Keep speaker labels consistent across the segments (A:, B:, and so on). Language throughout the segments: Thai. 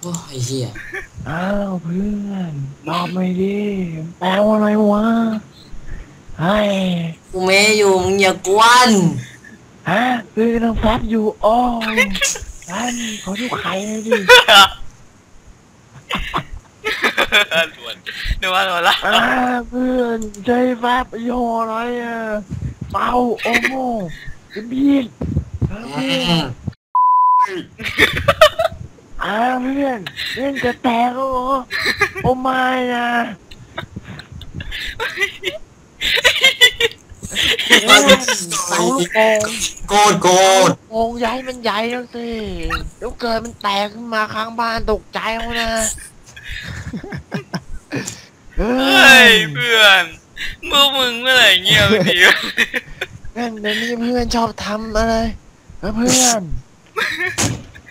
A: โอ้ยไอ้เหี้ย
B: อ้าวเพื่อนตอบไม่ดีแปลว่าอะไรวะไอ้
A: กูเมย์อยู่มึงอย่ากวน
B: ฮะคือกำลังแฟบอยู่โอ้ยท่านขอดูไข่หน่อยดิ
C: ส่วนนึกว่าโดนละ
B: อ่าเพื่อนใจแฟบโยอะไรอะเป่าโอ้โหบีดอ่า
A: อื
B: เพื่อน
A: ม
B: อ่าเพื่อนเพื่อนจะแตกแล้วเหรอโอ้ไม่นะเพื่อนเป่าลูกโป่ง
A: โกดโกด
B: โป่งใหญ่มันใหญ่แล้วสิเดี๋ยวเกิดมันแตกขึ้นมาข้างบ้านตกใจเอานะเฮ้
C: เฮ้ยเพื่อนเมื่อมึงเมื่อไหร่เงียบที
B: นั่นเดี๋ยวนี้เพื่อนชอบทำอะไรเออเพื่อน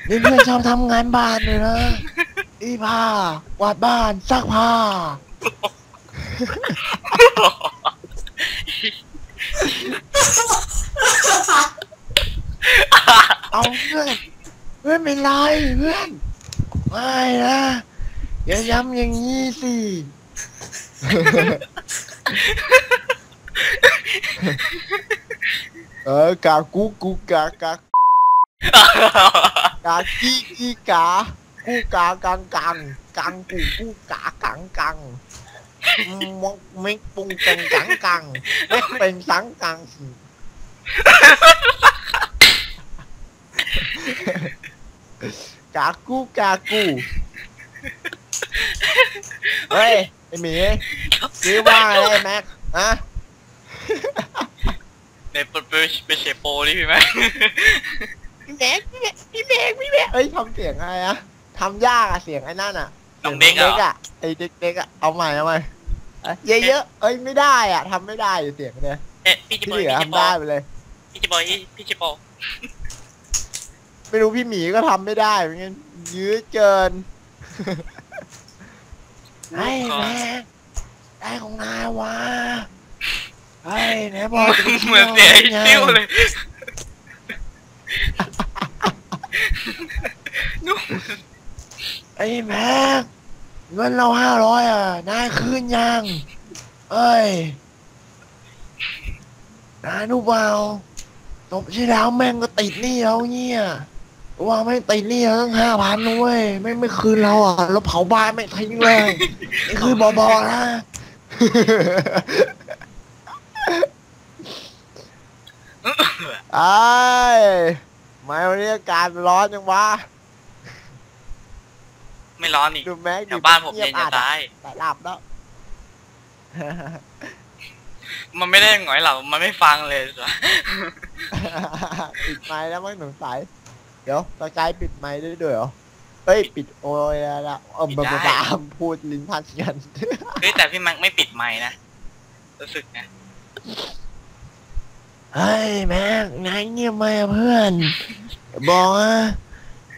B: นี่เพื่อนชอบทำงานบ้านเลยนะอีผ้ากวาดบ้านซักผ้า เอาเพื่อนเพื่อนเป็นไรเพื่อนไม่นะอย่าย้ำอย่างนี้สิเออกากูกูกากากากีกีกากูกากังกังกังกูกูกากังกังมกเม็กปุงกังกังกังเม็กเป็นสังกังสิกากูกากูเฮ้ยไอหมีซื้อว่าอะไรแม็กฮะ
C: ในเปิดเป็นเชฟโปนี่พี่ไหม
B: พี่แม็กพี่แม็กพี่แม็กพี่แม็กเอ้ยทำเสียงอะไรอะทำยากอะเสียงไอ้นั่นอะ
C: น้องเด็ก
B: เด็ก
C: อะ
B: อะไอ้เด็กๆอะเอาใหม่เอาใหม่เอ้ยเยอะๆเอ้ยไม่ได้อะทำไม่ได้อยู่เสียงเนี่ย
C: เอ๊ะพี่จิ
B: ที่
C: บอย
B: เหลือ
C: พี่จิบ
B: ทำ
C: อ
B: ได้
C: ย
B: ไปเลย
C: พี่จิบอยพี่จิบอย
B: ไม่รู้พี่หมีก็ทำไม่ได้เหมือนกันยื้อเกิน ไอ้แม่ได้ของนายวะไอ้ไหนบอกจะไป
C: เหมือนเสียไอ้
B: ไง
C: ซิ่วเลย นุ่ม
B: ไอ้แม็กเงินเราห้าร้อยอะนายคืนยัง เอ้ยนายรู้เปล่าตบที่แล้วแม่งก็ติดหนี้เราเนี่ยว่าไม่งติดหนี้เราตั้งห้าพันนะเว้ยไม่ไม่คืนเราอะเราเผาบ้านไม่ทิ้งเลยนี่คือบอบอนะไอ้ยไม่วันนี้อากาศร้อนจังวะ
C: ไม่ร้อนอีก
B: ดูแม็ก
C: แถวบ้านผมเย็นจะตาย
B: แต่หลับแล้ว
C: มันไม่ได้หงอยหลับมันไม่ฟังเลยสิ
B: ปิดไมค์แล้วมั้งหนูสาย เดี๋ยวสกายปิดไมค์ได้ด้วยเหรอเฮ้ยปิดโอ้ยแล้วเออมาตามพูดลิ้นพันกัน
C: เฮ้ยแต่พี่แม็กไม่ปิดไมค์นะรู้สึกนะ
B: เฮ้ยแม็กนายเงียบไหมอะเพื่อน บอกอะ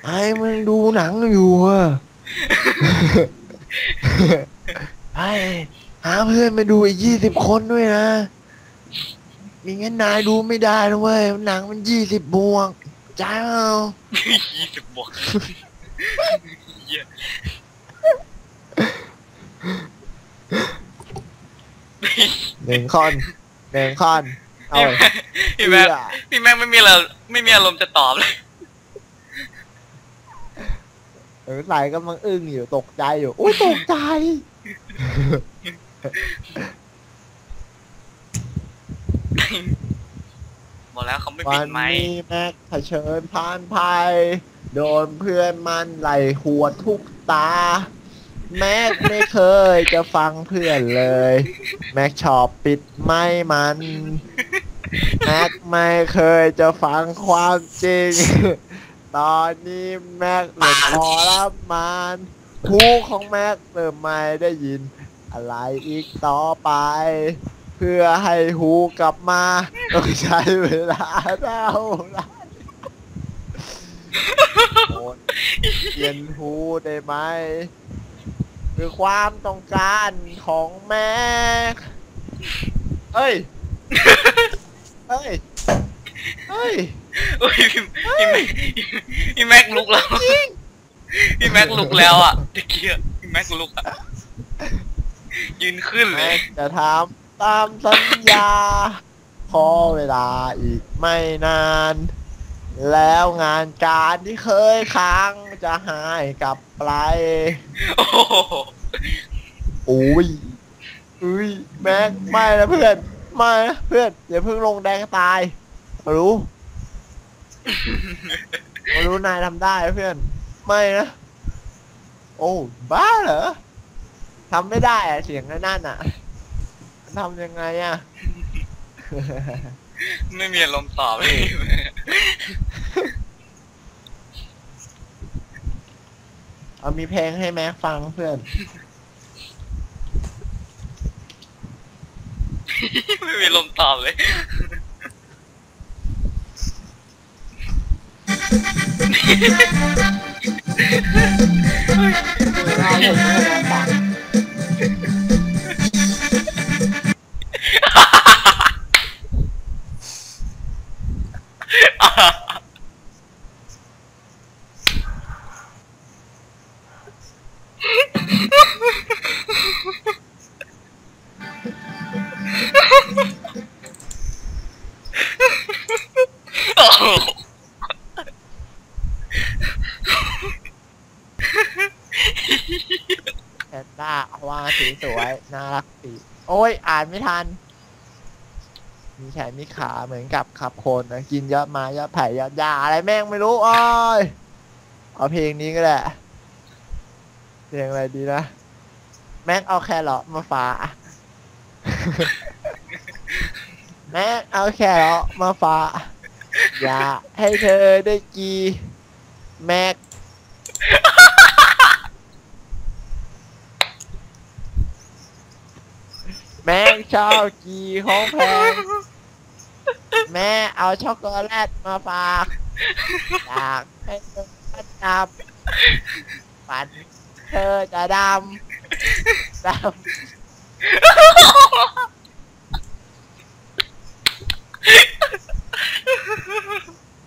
B: ไอ้มึงดูหนังอยู่อะ ไอ้หาเพื่อนมาดูอีกยี่สิบคนด้วยนะมีงั้นนายดูไม่ได้นะเว้ยหนังมันยี่สิบบวกจ้าเอา
C: ยี่สิบบวกเหี้ย
B: หนึ่งคอนหนึ่งคอนเอา
C: พี่แม็ก
B: เหี้ย
C: พี่แม็กไม่มีอะไรไม่มีอารมณ์จะตอบเลย
B: เออ สายกำลังอึ้งอยู่ตกใจอยู่อุ้ยตกใจ
C: บอกแล้วเขาไม่
B: วั
C: ปิ
B: น
C: ดไมค์
B: นี้แม็กเผชิญพานภัยโดนเพื่อนมันไหลหัวทุกตา แม็กไม่เคยจะฟังเพื่อนเลย แม็กชอบปิดไม่มัน แม็กไม่เคยจะฟังความจริง ตอนนี้แม็กเริ่มพอรับมานหูของแม็กเริ่มไม่ได้ยิน อะไรอีกต่อไป เพื่อให้หูกลับมาต้องใช้เวลาเท่าไหรโอนเปลี่ยนหูได้ไหม คือความต้องการของแม่เฮ้ยเฮ้ย เฮ้ย
C: โอ้ยพี่พี่แม็กพี่แม็กลุกแล้ว
B: จริง
C: พี่แม็กลุกแล้วอะตะเกียพี่แม็กลุกอะยืนขึ้นเล
B: แม็
C: ย
B: กจะทำตามสัญญาขอเวลาอีกไม่นาน แล้วงานการที่เคยค้างจะหายกลับไป
C: โอ้โห
B: อุ้ยอุ้ยแม็กไม่นะเพื่อน ไม่นะเพื่อนอย่าเพิ่งลงแดงตาย มารู้ มารู้นายทำได้นะเพื่อน ไม่นะ โอ้บ้าเหรอทำไม่ได้อะเสียงนั่นน่ะทำยังไงอะ
C: ไม่มีอารมณ์ตอบเลย
B: เอามีเพลงให้แม็กฟังเพื่อน
C: ไม่มีอารมณ์ตอบเลย
B: เอาผมให้แม็กฟัง
C: โอ้โห
B: แพนด้าวาสีสวยน่ารักสีโอ้ยอ่านไม่ทัน มีแขนมีขาเหมือนกับขับโคนนะกินยอดไม้ยอดไผ่ยอดหญ้าอะไรแม่งไม่รู้โอ้ยเอาเพลงนี้ก็ได้เพลงอะไรดีนะแม็กเอาแครอทมาฝาแม็กเอาแครอทมาฝาอย่าให้เธอได้กีแม็ก แม่งชอบกีของแพง แม่เอาช็อกโกแลตมาฝากอยากให้เธอจับฝันเธอจะดำดำ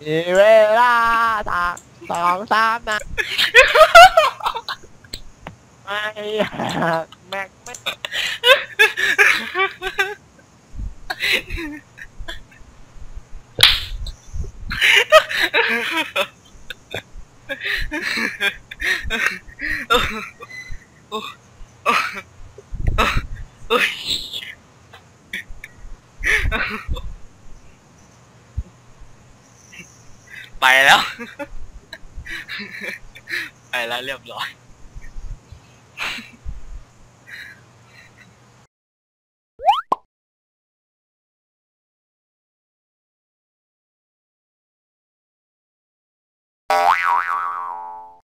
B: มีเวลาทางสองสามนะไม่อยากแม็กไม่
C: ไปแล้ว ไปแล้วเรียบร้อย